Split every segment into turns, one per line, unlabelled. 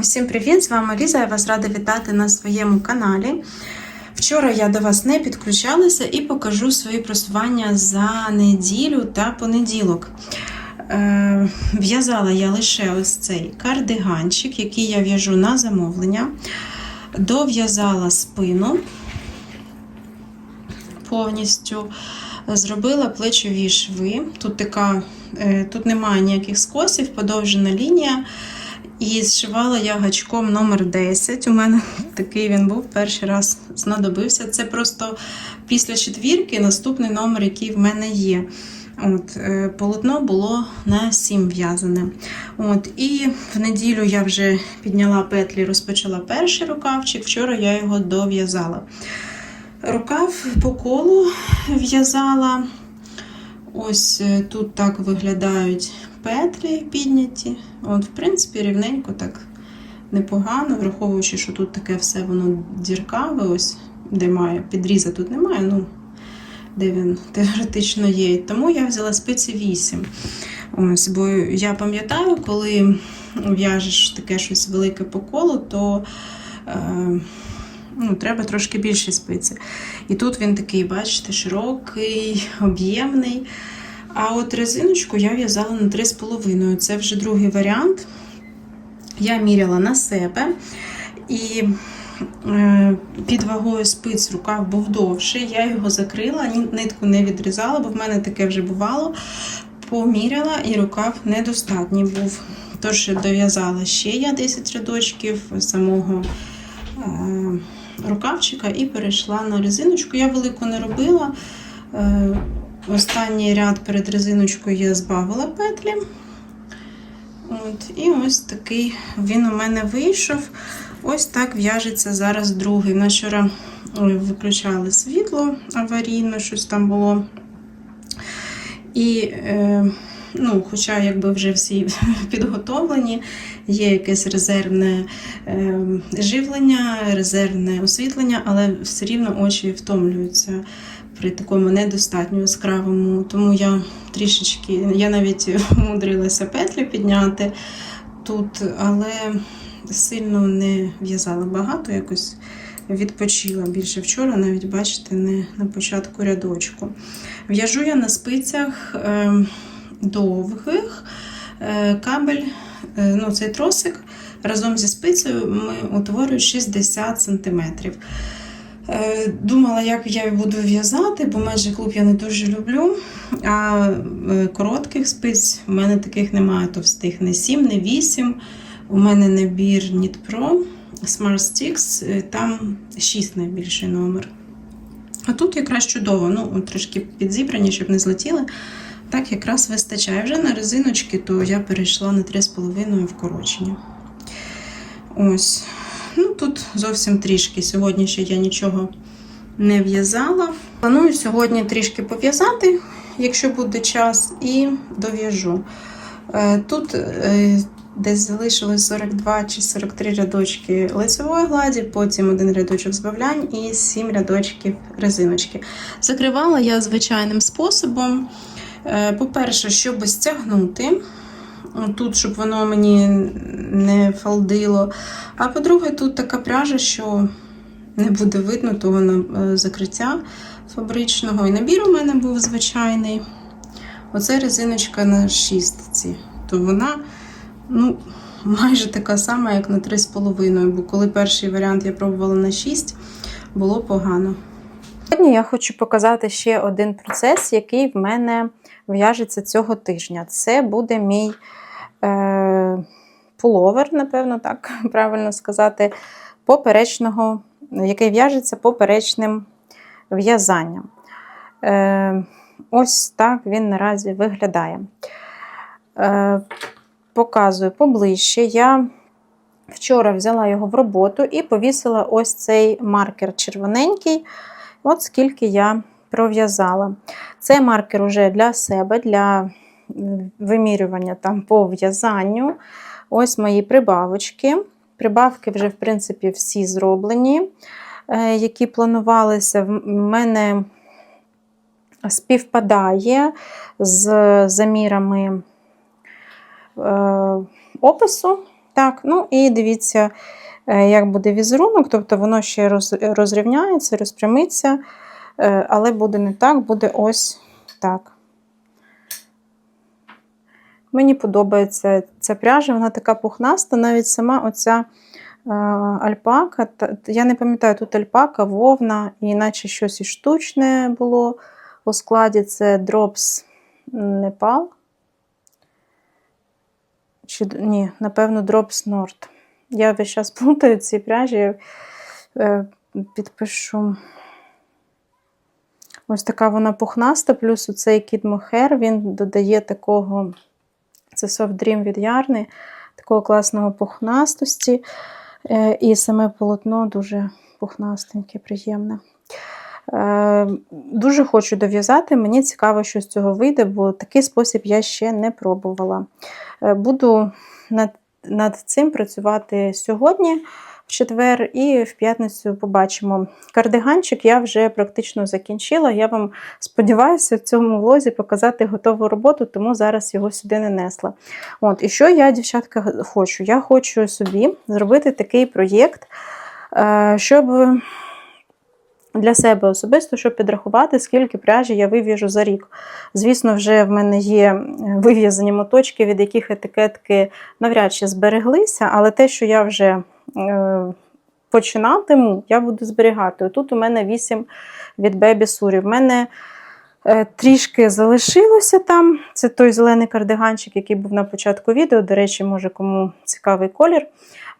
Усім привіт! З вами Ліза. Я вас рада вітати на своєму каналі. Вчора я до вас не підключалася і покажу свої просування за неділю та понеділок. Е, В'язала я лише ось цей кардиганчик, який я в'яжу на замовлення. Дов'язала спину повністю. Зробила плечові шви. Тут така, е, тут немає ніяких скосів, подовжена лінія. І зшивала я гачком номер 10. У мене такий він був, перший раз знадобився. Це просто після четвірки наступний номер, який в мене є. От, е, Полотно було на 7 в'язане. От, І в неділю я вже підняла петлі, розпочала перший рукавчик. Вчора я його дов'язала. Рукав по колу в'язала. Ось е, тут так виглядають петлі підняті. От, В принципі, рівненько так непогано, враховуючи, що тут таке все воно діркаве, ось де має підріза тут немає, ну, де він теоретично є. Тому я взяла спиці 8. Ось, Бо я пам'ятаю, коли в'яжеш таке щось велике по колу, то е, ну, треба трошки більше спиці. І тут він такий, бачите, широкий, об'ємний. А от резиночку я в'язала на 3,5. Це вже другий варіант. Я міряла на себе. І е, під вагою спиць рукав був довший. Я його закрила, нитку не відрізала, бо в мене таке вже бувало. Поміряла, і рукав недостатній був. Тож дов'язала ще я 10 рядочків самого е, рукавчика і перейшла на резиночку. Я велику не робила. Останній ряд перед резиночкою я збавила петлі. От, І ось такий він у мене вийшов. Ось так в'яжеться зараз другий. На вчора виключали світло аварійно, щось там було. І, е, ну, Хоча якби вже всі підготовлені, є якесь резервне е, живлення, резервне освітлення, але все рівно очі втомлюються при такому недостатньо яскравому. Тому я трішечки, я навіть умудрилася петлю підняти тут, але сильно не в'язала багато, якось відпочила більше вчора, навіть, бачите, не на початку рядочку. В'яжу я на спицях е, довгих е, кабель, е, ну, цей тросик разом зі спицею ми утворюємо 60 см. Е, думала, як я буду в'язати, бо межі клуб я не дуже люблю. А е, коротких спиць у мене таких немає товстих не 7, не 8. У мене набір Pro Smart Sticks, е, там 6 найбільший номер. А тут якраз чудово, ну, трошки підзібрані, щоб не злетіли. Так якраз вистачає. Вже на резиночки, то я перейшла на 3,5 вкорочення. Ось. Ну, Тут зовсім трішки. Сьогодні ще я нічого не в'язала. Планую сьогодні трішки пов'язати, якщо буде час, і дов'яжу. Е, тут е, десь залишилось 42 чи 43 рядочки лицевої гладі, потім один рядочок збавлянь і 7 рядочків резиночки. Закривала я звичайним способом. Е, по-перше, щоб стягнути тут, щоб воно мені не фалдило. А по-друге, тут така пряжа, що не буде видно того е, закриття фабричного. І набір у мене був звичайний. Оце резиночка на шістці. То вона ну, майже така сама, як на 3,5. Бо коли перший варіант я пробувала на 6, було погано. Сьогодні я хочу показати ще один процес, який в мене в'яжеться цього тижня. Це буде мій пуловер, напевно, так правильно сказати, поперечного, який в'яжеться поперечним в'язанням. Е, Ось так він наразі виглядає. Е, Показую поближче. Я вчора взяла його в роботу і повісила ось цей маркер червоненький. От скільки я пров'язала. Цей маркер уже для себе, для вимірювання там по в'язанню. Ось мої прибавочки. Прибавки вже, в принципі, всі зроблені, е, які планувалися. В мене співпадає з замірами е, опису. Так, ну і дивіться, е, як буде візерунок, тобто воно ще розрівняється, розпрямиться, але буде не так, буде ось так. Мені подобається ця пряжа, вона така пухнаста, навіть сама оця е, альпака. Я не пам'ятаю, тут альпака, вовна, і наче щось і штучне було у складі. Це Drops Nepal. Чи, ні, напевно, Drops Nord. Я весь час плутаю ці пряжі. Е, підпишу. Ось така вона пухнаста, плюс оцей кіт Мохер, він додає такого, це Soft Dream від Ярни, такого класного пухнастості. Е, І саме полотно дуже пухнастеньке, приємне. Е, Дуже хочу дов'язати. Мені цікаво, що з цього вийде, бо такий спосіб я ще не пробувала. Е, Буду над, над цим працювати сьогодні, в четвер, і в п'ятницю побачимо. Кардиганчик я вже практично закінчила. Я вам сподіваюся в цьому влозі показати готову роботу, тому зараз його сюди не несла. От, і що я, дівчатка, хочу? Я хочу собі зробити такий проєкт, е, щоб для себе особисто, щоб підрахувати, скільки пряжі я вив'яжу за рік. Звісно, вже в мене є вив'язані моточки, від яких етикетки навряд чи збереглися, але те, що я вже починатиму, я буду зберігати. Тут у мене 8 від Baby Suri. В мене е, трішки залишилося там. Це той зелений кардиганчик, який був на початку відео. До речі, може, кому цікавий колір,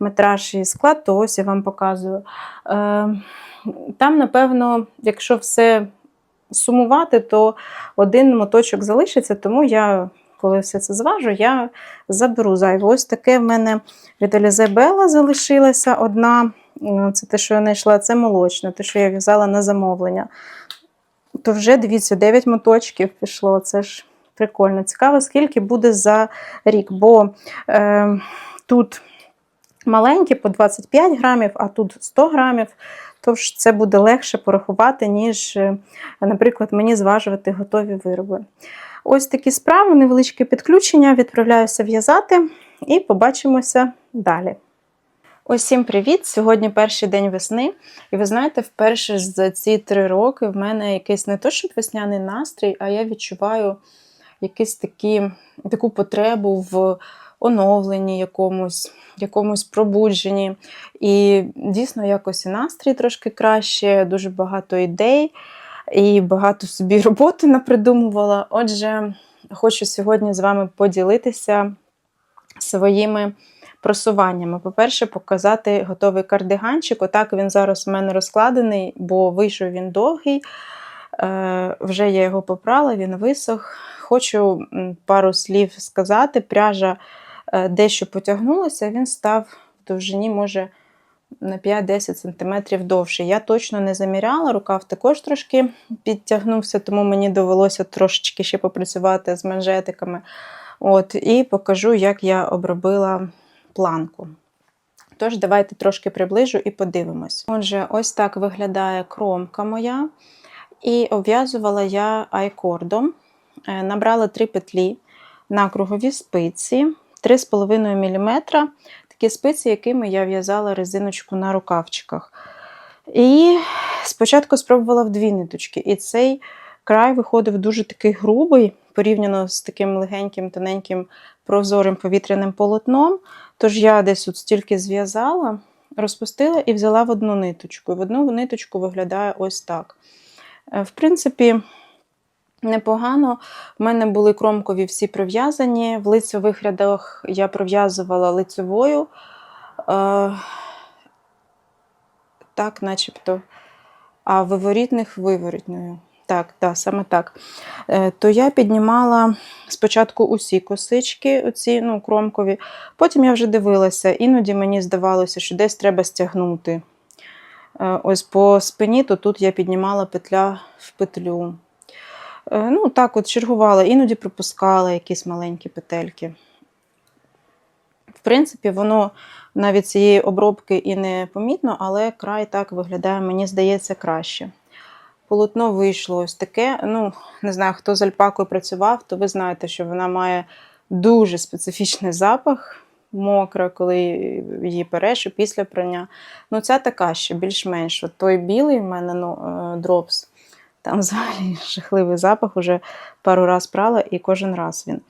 метраж і склад, то ось я вам показую. Е, там, напевно, якщо все сумувати, то один моточок залишиться, тому я, коли все це зважу, я заберу зайве. Ось таке в мене від Bella залишилася одна. Це те, що я знайшла, це молочне, те, що я в'язала на замовлення. То вже дивіться, 9 моточків пішло. Це ж прикольно. Цікаво, скільки буде за рік, бо е, тут маленькі по 25 грамів, а тут 100 грамів. Тож це буде легше порахувати, ніж, е, наприклад, мені зважувати готові вироби. Ось такі справи, невеличке підключення, відправляюся в'язати і побачимося далі. Усім привіт! Сьогодні перший день весни. І ви знаєте, вперше за ці три роки в мене якийсь не то, щоб весняний настрій, а я відчуваю якийсь такі, таку потребу в оновленні якомусь, якомусь пробудженні. І дійсно якось і настрій трошки краще, дуже багато ідей і багато собі роботи напридумувала. Отже, хочу сьогодні з вами поділитися своїми просуваннями. По-перше, показати готовий кардиганчик. Отак він зараз у мене розкладений, бо вийшов він довгий. Е, Вже я його попрала, він висох. Хочу пару слів сказати. Пряжа дещо потягнулася, він став в довжині, може, на 5-10 см довше. Я точно не заміряла, рукав також трошки підтягнувся, тому мені довелося трошечки ще попрацювати з манжетиками. От, і покажу, як я обробила планку. Тож, давайте трошки приближу і подивимось. Отже, ось так виглядає кромка моя. І обв'язувала я айкордом. Е, Набрала 3 петлі на кругові спиці 3,5 мм. Такі спиці, якими я в'язала резиночку на рукавчиках. І спочатку спробувала в дві ниточки. І цей край виходив дуже такий грубий, порівняно з таким легеньким, тоненьким прозорим повітряним полотном. Тож я десь от стільки зв'язала, розпустила і взяла в одну ниточку. І в одну ниточку виглядає ось так. Е, В принципі, непогано. У мене були кромкові всі пров'язані. В лицьових рядах я пров'язувала лицьовою. Е, так, начебто. А виворітних виворітною. Так, так, саме так. Е, То я піднімала спочатку усі косички, оці, ну, кромкові. Потім я вже дивилася, іноді мені здавалося, що десь треба стягнути. Е, Ось по спині, то тут я піднімала петля в петлю. Е, Ну, так от чергувала, іноді пропускала якісь маленькі петельки. В принципі, воно навіть цієї обробки і не помітно, але край так виглядає, мені здається, краще. Полотно вийшло ось таке. Ну, не знаю, хто з альпакою працював, то ви знаєте, що вона має дуже специфічний запах.
мокра, коли її переш і після прання. Ну, ця така ще більш-менш. Той білий в мене ну, е, дропс. Там взагалі жахливий запах, уже пару раз прала і кожен раз він.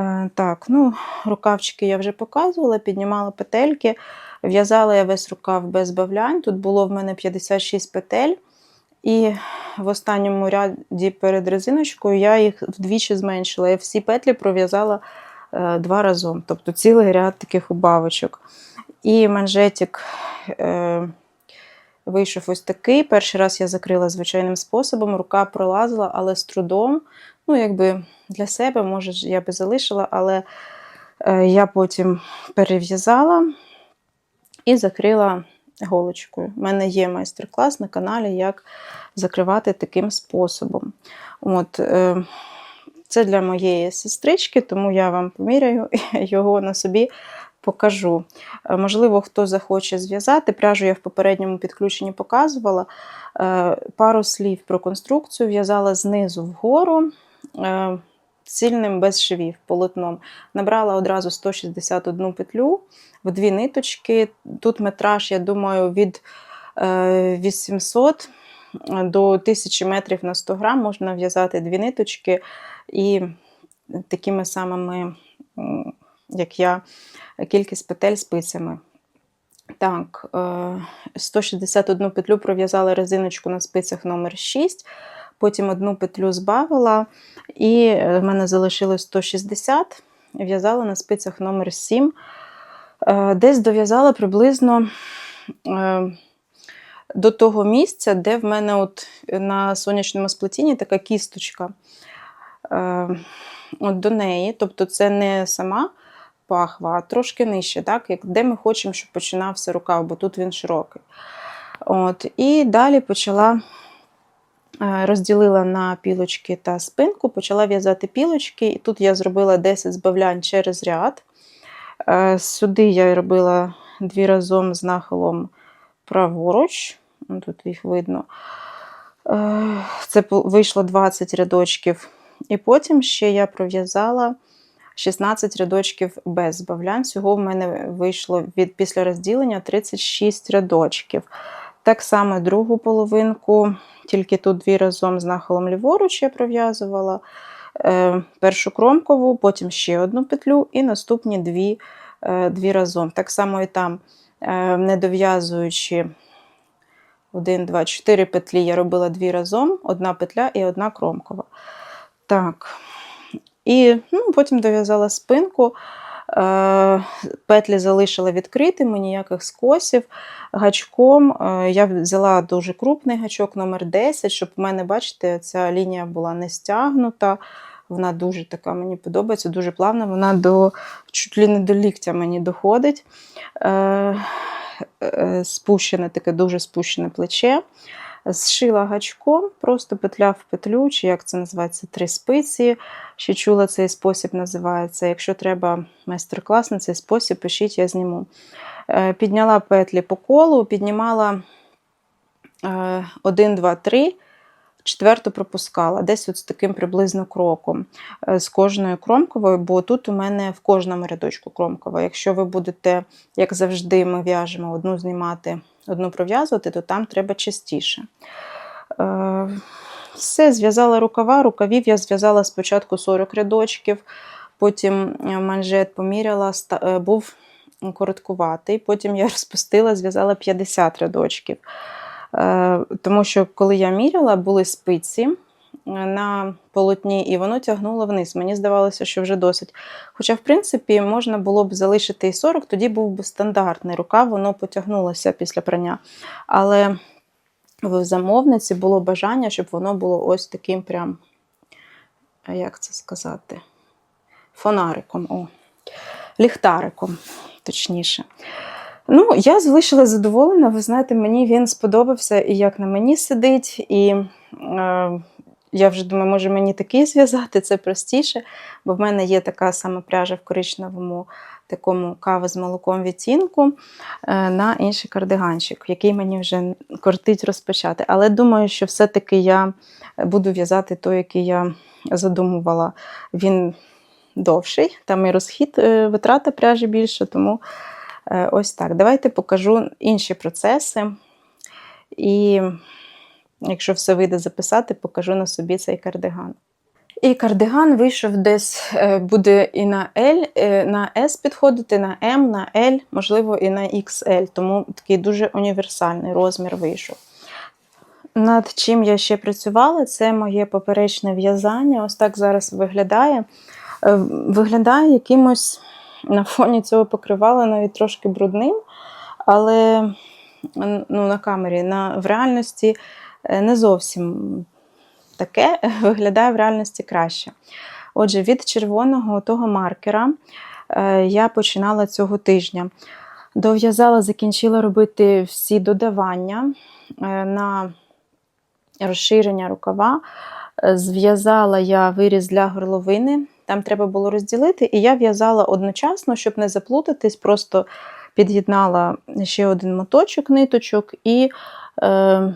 Е, так, ну, рукавчики я вже показувала, піднімала петельки. В'язала я весь рукав без бавлянь. Тут було в мене 56 петель. І в останньому ряді перед резиночкою я їх вдвічі зменшила. Я всі петлі пров'язала е, два разом, тобто цілий ряд таких убавочок. І манжетик е, вийшов ось такий. Перший раз я закрила звичайним способом, рука пролазила, але з трудом. Ну, якби для себе, може, я би залишила, але е, я потім перев'язала і закрила голочкою. У мене є майстер-клас на каналі, як закривати таким способом. От, е, це для моєї сестрички, тому я вам поміряю його на собі покажу. Е, Можливо, хто захоче зв'язати. Пряжу я в попередньому підключенні показувала. Е, Пару слів про конструкцію в'язала знизу вгору. е, Цільним без швів полотном. Набрала одразу 161 петлю в дві ниточки. Тут метраж, я думаю, від е, 800 до 1000 метрів на 100 грам можна в'язати дві ниточки і такими самими, як я, кількість петель спицями. Так, е, 161 петлю пров'язала резиночку на спицях номер 6, потім одну петлю збавила, і е, в мене залишилось 160, в'язала на спицях номер 7. Е, Десь дов'язала приблизно е, до того місця, де в мене от на сонячному сплетінні така кісточка. Е, От до неї, тобто це не сама пахва, а трошки нижче, так? як де ми хочемо, щоб починався рукав, бо тут він широкий. От, і далі почала е, розділила на пілочки та спинку, почала в'язати пілочки, і тут я зробила 10 збавлянь через ряд. Е, Сюди я робила дві разом з нахилом праворуч, Ну, тут їх видно. Е, Це вийшло 20 рядочків. І потім ще я пров'язала 16 рядочків без збавлянь. Всього в мене вийшло від після розділення 36 рядочків. Так само другу половинку, тільки тут дві разом з нахилом ліворуч я пров'язувала. Е, Першу кромкову, потім ще одну петлю і наступні дві, е, дві разом. Так само і там, е, не дов'язуючи 1, 2, 4 петлі, я робила дві разом, одна петля і одна кромкова. Так. І ну, потім дов'язала спинку. Е, Петлі залишила відкритими, ніяких скосів. Гачком е, я взяла дуже крупний гачок номер 10, щоб в мене, бачите, ця лінія була не стягнута. Вона дуже така, мені подобається, дуже плавна. Вона до чуть ли не до ліктя мені доходить. Е, е, Спущене, таке дуже спущене плече. Зшила гачком, просто петля в петлю, чи як це називається, три спиці. Ще чула цей спосіб називається. Якщо треба майстер-клас на цей спосіб, пишіть, я зніму. Е, Підняла петлі по колу, піднімала 1, 2, 3, четверту пропускала, десь от з таким приблизно кроком е, з кожною кромковою, бо тут у мене в кожному рядочку кромкова. Якщо ви будете, як завжди, ми в'яжемо одну знімати, одну пров'язувати, то там треба частіше. Е, Все, зв'язала рукава. Рукавів я зв'язала спочатку 40 рядочків, потім е, манжет поміряла, був короткуватий. Потім я розпустила, зв'язала 50 рядочків. Е, Тому що, коли я міряла, були спиці е, на полотні, і воно тягнуло вниз. Мені здавалося, що вже досить. Хоча, в принципі, можна було б залишити і 40, тоді був би стандартний рукав, воно потягнулося після прання. Але в замовниці було бажання, щоб воно було ось таким прям, як це сказати, фонариком, о, ліхтариком, точніше. Ну, я залишилась задоволена. Ви знаєте, мені він сподобався і як на мені сидить, і е, я вже думаю, може мені такий зв'язати, це простіше, бо в мене є така сама пряжа в коричневому такому кави з молоком відтінку е, на інший кардиганчик, який мені вже кортить розпочати. Але думаю, що все-таки я буду в'язати той, який я задумувала. Він довший, там і розхід е, витрата пряжі більше, тому ось так. Давайте покажу інші процеси. І якщо все вийде записати, покажу на собі цей кардиган. І кардиган вийшов десь, е, буде і на L, е, на S підходити, на M, на L, можливо, і на XL, тому такий дуже універсальний розмір вийшов. Над чим я ще працювала, це моє поперечне в'язання. Ось так зараз виглядає. Е, Виглядає якимось на фоні цього покривала навіть трошки брудним, але ну, на камері, на, в реальності е, не зовсім таке, виглядає в реальності краще. Отже, від червоного того маркера е, я починала цього тижня. Дов'язала, закінчила робити всі додавання е, на розширення рукава. Зв'язала я виріз для горловини, там треба було розділити, і я в'язала одночасно, щоб не заплутатись, просто під'єднала ще один моточок ниточок і е,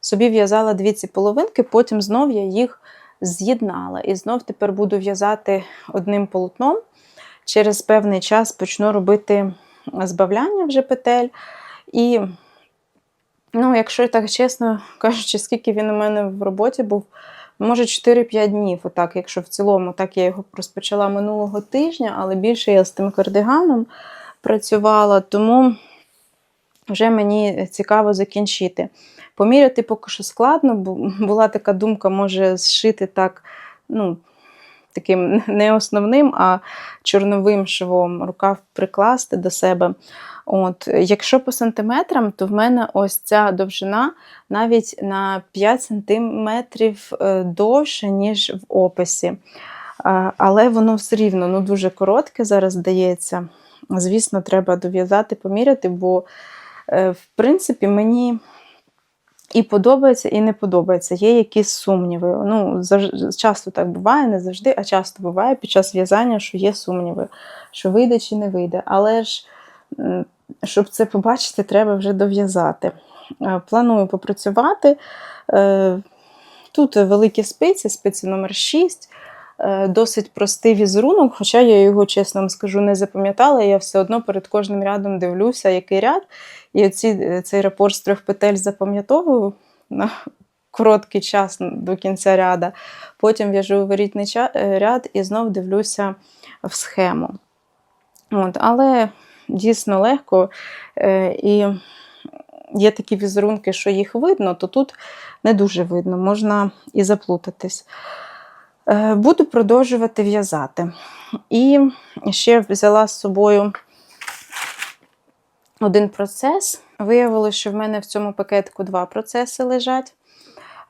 собі в'язала дві ці половинки, потім знов я їх з'єднала. І знов тепер буду в'язати одним полотном. Через певний час почну робити збавляння вже петель. І Ну, якщо так чесно кажучи, скільки він у мене в роботі був, може 4-5 днів. Отак, якщо в цілому, так я його розпочала минулого тижня, але більше я з тим кардиганом працювала, тому вже мені цікаво закінчити. Поміряти поки що складно, бо була така думка, може зшити так, ну, таким не основним, а чорновим швом рукав прикласти до себе. От, якщо по сантиметрам, то в мене ось ця довжина навіть на 5 сантиметрів е, довше, ніж в описі. Але воно все рівно ну, дуже коротке зараз здається. Звісно, треба дов'язати, поміряти, бо, е, в принципі, мені і подобається, і не подобається. Є якісь сумніви. Ну, завж- часто так буває, не завжди, а часто буває під час в'язання, що є сумніви, що вийде чи не вийде. Але ж, щоб це побачити, треба вже дов'язати. Е, Планую попрацювати. Е, Тут великі спиці, спиці номер 6. Е, Досить простий візерунок, хоча я його, чесно вам скажу, не запам'ятала. Я все одно перед кожним рядом дивлюся, який ряд. І оці, цей рапорт з трьох петель запам'ятовую на короткий час до кінця ряда. Потім в'яжу вирітний ча- е, ряд і знов дивлюся в схему. От, але дійсно легко. Е, і є такі візерунки, що їх видно, то тут не дуже видно, можна і заплутатись. Е, Буду продовжувати в'язати. І ще взяла з собою один процес. Виявилося, що в мене в цьому пакетику два процеси лежать.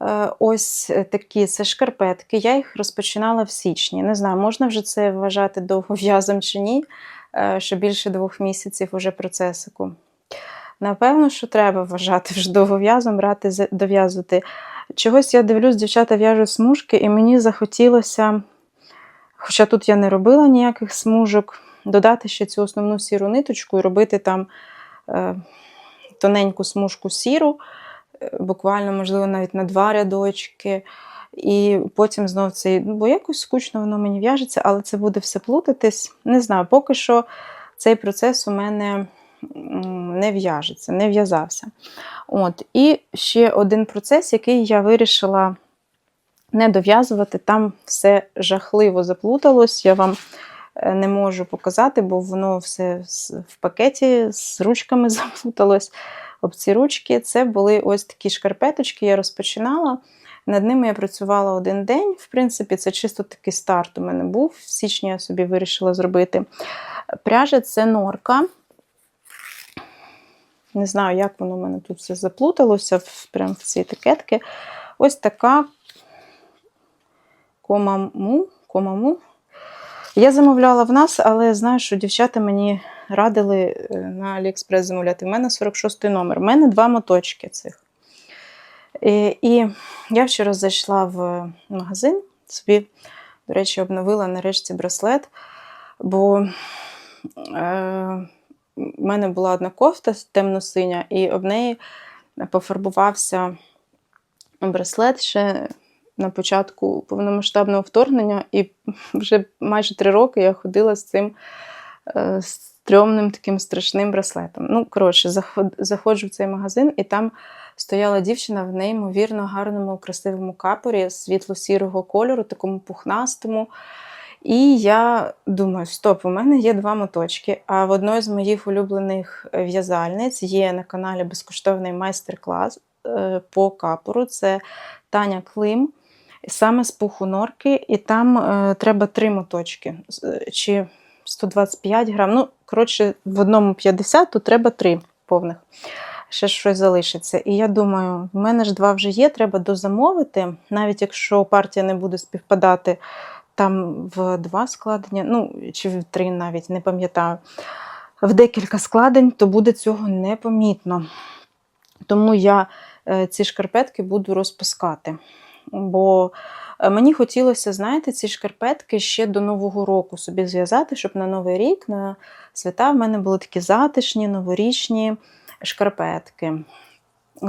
Е, Ось такі це шкарпетки. Я їх розпочинала в січні. Не знаю, можна вже це вважати довгов'язом чи ні, е, що більше двох місяців уже процесику. Напевно, що треба вважати вже довгов'язом, брати, дов'язувати. Чогось я дивлюсь, дівчата в'яжуть смужки, і мені захотілося, хоча тут я не робила ніяких смужок, додати ще цю основну сіру ниточку і робити там е, тоненьку смужку сіру, е, буквально, можливо, навіть на два рядочки. І потім знов цей, ну, бо якось скучно воно мені в'яжеться, але це буде все плутатись. Не знаю, поки що цей процес у мене не в'яжеться, не в'язався. От. І ще один процес, який я вирішила не дов'язувати, там все жахливо заплуталось. Я вам е, не можу показати, бо воно все в пакеті з ручками заплуталось. Об ці ручки це були ось такі шкарпеточки, я розпочинала. Над ними я працювала один день. В принципі, це чисто такий старт у мене був. В січні я собі вирішила зробити. Пряжа це норка. Не знаю, як воно в мене тут все заплуталося, в- прям в ці етикетки. Ось така комаму. комаму. Я замовляла в нас, але знаю, що дівчата мені радили е, на Aliexpress замовляти. У мене 46 номер. У мене два моточки цих. І, і я вчора зайшла в магазин, собі, до речі, обновила нарешті браслет, бо е, у мене була одна кофта темно-синя, і об неї пофарбувався браслет ще на початку повномасштабного вторгнення, і вже майже три роки я ходила з цим е, стрьомним таким страшним браслетом. Ну, коротше, заходжу в цей магазин, і там стояла дівчина в неймовірно гарному, красивому капорі світло-сірого кольору, такому пухнастому. І я думаю, стоп, у мене є два моточки. А в одної з моїх улюблених в'язальниць є на каналі безкоштовний майстер-клас е, по капору. Це Таня Клим, саме з пуху норки, і там е, треба три моточки. Е, Чи 125 грам. Ну, коротше, в одному 50, то треба три повних. Ще щось залишиться. І я думаю, в мене ж два вже є, треба дозамовити, навіть якщо партія не буде співпадати там в два складення, ну чи в три навіть не пам'ятаю, в декілька складень, то буде цього непомітно. Тому я е, ці шкарпетки буду розпускати. Бо е, мені хотілося, знаєте, ці шкарпетки ще до Нового року собі зв'язати, щоб на Новий рік, на свята в мене були такі затишні, новорічні шкарпетки,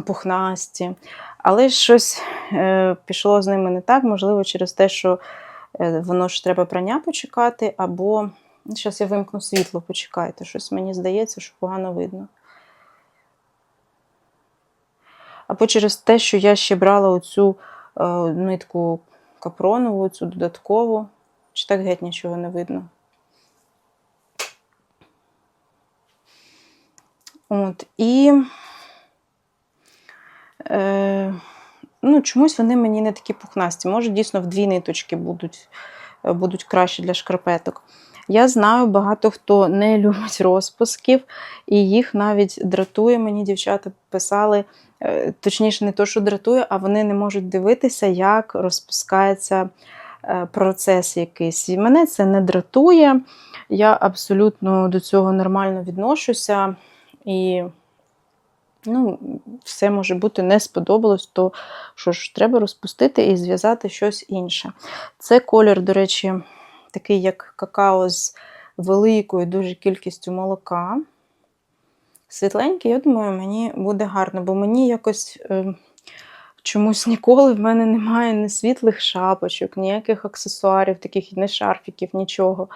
пухнасті. Але щось е, пішло з ними не так, можливо, через те, що воно ж треба прання почекати, або зараз я вимкну світло, почекайте. Щось мені здається, що погано видно. Або через те, що я ще брала оцю е, нитку капронову, цю додаткову, чи так геть нічого не видно. От, і е, ну, чомусь вони мені не такі пухнасті. Може, дійсно в дві ниточки будуть, е, будуть краще для шкарпеток. Я знаю, багато хто не любить розпусків, і їх навіть дратує. Мені дівчата писали, е, точніше, не то, що дратує, а вони не можуть дивитися, як розпускається е, процес якийсь. І мене це не дратує. Я абсолютно до цього нормально відношуся. І ну, все може бути не сподобалось, то що ж, треба розпустити і зв'язати щось інше. Це колір, до речі, такий як какао з великою дуже кількістю молока. Світленький, я думаю, мені буде гарно, бо мені якось е, чомусь ніколи в мене немає ні світлих шапочок, ніяких аксесуарів, таких ні шарфіків, нічого.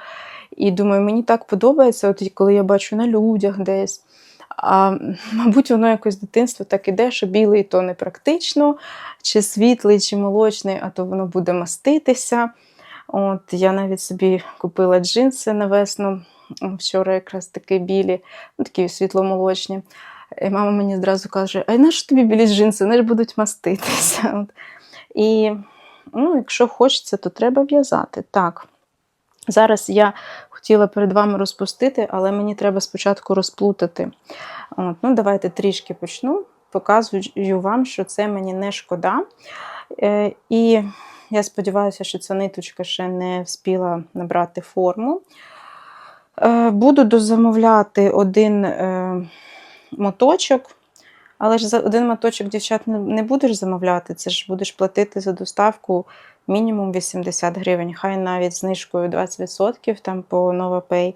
І думаю, мені так подобається, от коли я бачу на людях десь. А, мабуть, воно якось з дитинства так іде, що білий то не практично, чи світлий, чи молочний, а то воно буде маститися. От, я навіть собі купила джинси на весну. Вчора якраз такі білі, ну, такі світломолочні. І мама мені одразу каже: А на що тобі білі джинси? Вони ж будуть маститися. От. І ну, якщо хочеться, то треба в'язати. Так. Зараз я хотіла перед вами розпустити, але мені треба спочатку розплутати. От, ну, Давайте трішки почну. Показую вам, що це мені не шкода. Е, і я сподіваюся, що ця ниточка ще не вспіла набрати форму. Е, буду дозамовляти один е, моточок. Але ж за один моточок дівчат не, будеш замовляти, це ж будеш платити за доставку мінімум 80 гривень, хай навіть знижкою 20% там по NovaPay,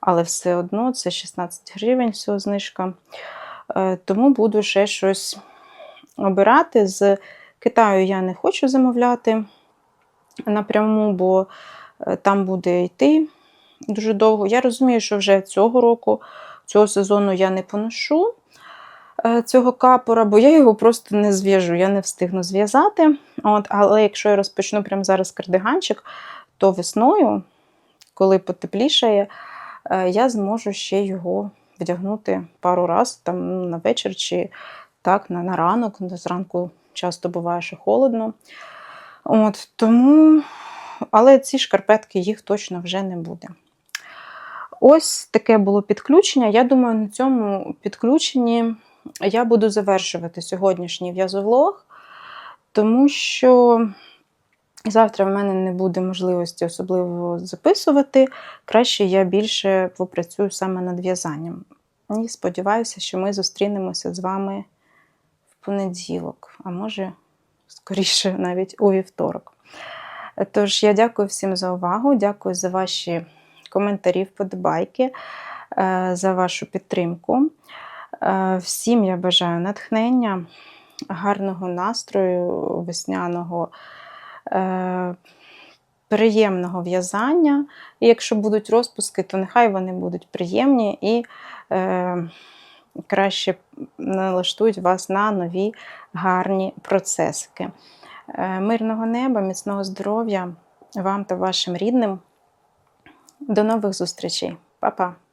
але все одно це 16 гривень всього знижка. Е, Тому буду ще щось обирати. З Китаю я не хочу замовляти напряму, бо е, там буде йти дуже довго. Я розумію, що вже цього року, цього сезону я не поношу цього капора, бо я його просто не зв'яжу, я не встигну зв'язати. От, Але якщо я розпочну прямо зараз кардиганчик, то весною, коли потеплішає, е, я зможу ще його вдягнути пару разів там, ну, на вечір чи так, на, на ранок. Зранку часто буває, що холодно. От, тому... Але ці шкарпетки їх точно вже не буде. Ось таке було підключення. Я думаю, на цьому підключенні я буду завершувати сьогоднішній в'язовлог, тому що завтра в мене не буде можливості особливо записувати. Краще я більше попрацюю саме над в'язанням. І сподіваюся, що ми зустрінемося з вами в понеділок, а може, скоріше, навіть у вівторок. Тож, я дякую всім за увагу, дякую за ваші коментарі, вподобайки, е, за вашу підтримку. Е, Всім я бажаю натхнення, гарного настрою, весняного, Е, Приємного в'язання, і якщо будуть розпуски, то нехай вони будуть приємні і е, краще налаштують вас на нові гарні процесики. Мирного неба, міцного здоров'я вам та вашим рідним. До нових зустрічей. Па-па!